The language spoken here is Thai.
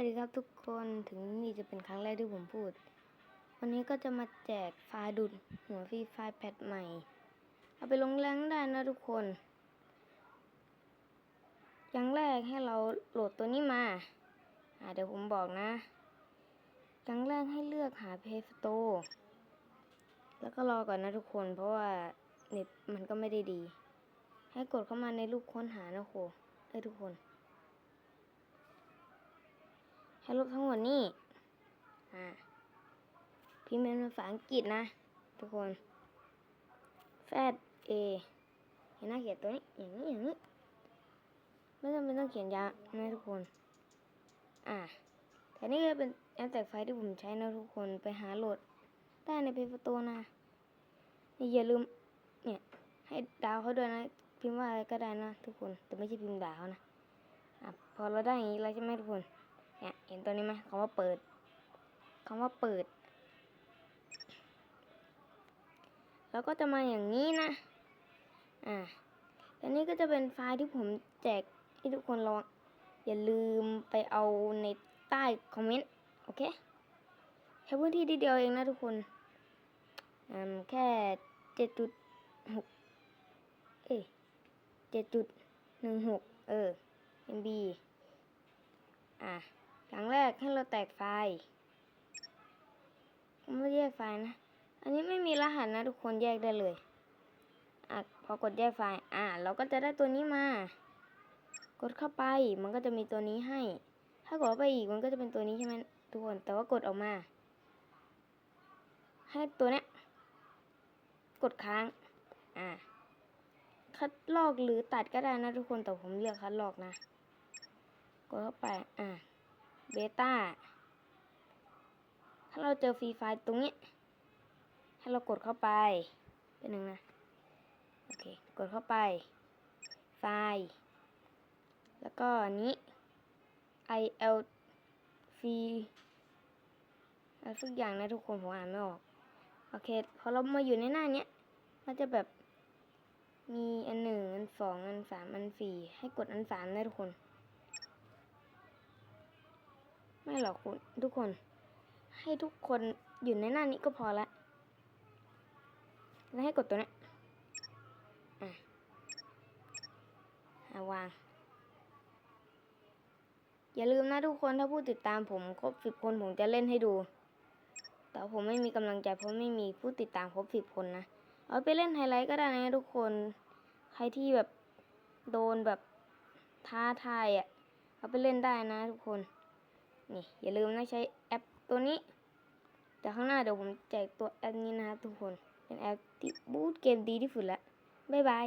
วัสดีครับทุกคนถึงนี่จะเป็นครั้งแรกที่ผมพูด วันนี้ก็จะมาแจกไฟล์ดูดหัวฟรีไฟล์แพทใหม่ เอาไปลงแรงได้นะทุกคน อย่างแรกให้เราโหลดตัวนี้มาอ่าเดี๋ยวผมบอกนะอย่างแรกให้เลือกหา Play Store แล้วก็รอก่อนนะทุกคนเพราะว่าเน็ตมันก็ไม่ได้ดี ให้กดเข้ามาในรูปค้นหานะโคเอ้ทุกคน ให้ลบทั้งหมดนี่อ่าพิมพ์เป็นภาษาอังกฤษนะ ทุกคนแฟดเอเห็นหน้าเขียนตัวนี้อย่างนี้อย่างนี้ไม่จำเป็นต้องเขียนยาวนะทุกคน อ่าแต่นี่ก็เป็นแอปแตกไฟล์ที่ผมใช้นะทุกคนไปหาโหลดได้ในเพจประตูนะนี่อย่าลืมเนี่ยให้ดาวเขาด้วยนะ พิมพ์ว่าอะไรก็ได้นะทุกคนแต่ไม่ใช่พิมพ์ด่าเขานะอะพอเราได้อย่างนี้แล้วใช่ไหมทุกคน เนี่ยเห็นตัวนี้ไหมคำว่าเปิดคำว่าเปิด แล้วก็จะมาอย่างนี้นะ อ่าอันนี้ก็จะเป็นไฟล์ที่ผมแจกให้ทุกคนลองอย่าลืมไปเอาในใต้คอมเมนต์ โอเคแค่พื้นที่ทีเดียวเองนะทุกคนอืมแค่เจ็ดจุดหกเอ้ยเจ็ดจุดหนึ่งหกเออ MB อะ อย่างแรกให้เราแตกไฟล์ไม่แยกไฟล์นะ อันนี้ไม่มีรหัสนะทุกคนแยกได้เลยอะพอกดแยกไฟล์ อะเราก็จะได้ตัวนี้มา กดเข้าไปมันก็จะมีตัวนี้ให้ ถ้ากดไปอีกมันก็จะเป็นตัวนี้ใช่ไหมทุกคน แต่ว่ากดออกมา ให้ตัวเนี้ย กดค้าง อะคัดลอกหรือตัดก็ได้นะทุกคน แต่ผมเลือกคัดลอกนะ กดเข้าไป อะ เบต้า ถ้าเราเจอฟรีไฟล์ตรงนี้ ให้เรากดเข้าไป เป็นหนึ่งนะ โอเค กดเข้าไป ไฟล์ แล้วก็อันนี้ il ฟรีอะไรสักอย่างนะทุกคนผมอ่านไม่ออก โอเค พอเรามาอยู่ในหน้าเนี้ย มันจะแบบมีอันหนึ่งอันสองอันสามอันสี่ให้กดอันสามนะทุกคน ไม่หรอกคุณทุกคน ให้ทุกคนอยู่ในหน้านี้ก็พอละ แล้วให้กดตัวนี้อะอะวาง อย่าลืมนะทุกคนถ้าผู้ติดตามผมครบสิบคนผมจะเล่นให้ดู แต่ผมไม่มีกำลังใจเพราะไม่มีผู้ติดตามครบสิบคนนะ เอาไปเล่นไฮไลท์ก็ได้นะทุกคน ใครที่แบบโดนแบบท้าทายอะ่ะ เอาไปเล่นได้นะทุกคน นี่อย่าลืมนะใช้แอปตัวนี้ แต่ข้างหน้าเดี๋ยวผมแจกตัวแอปนี้นะครับทุกคน เป็นแอปที่บูตเกมดีที่สุดละบ๊ายบาย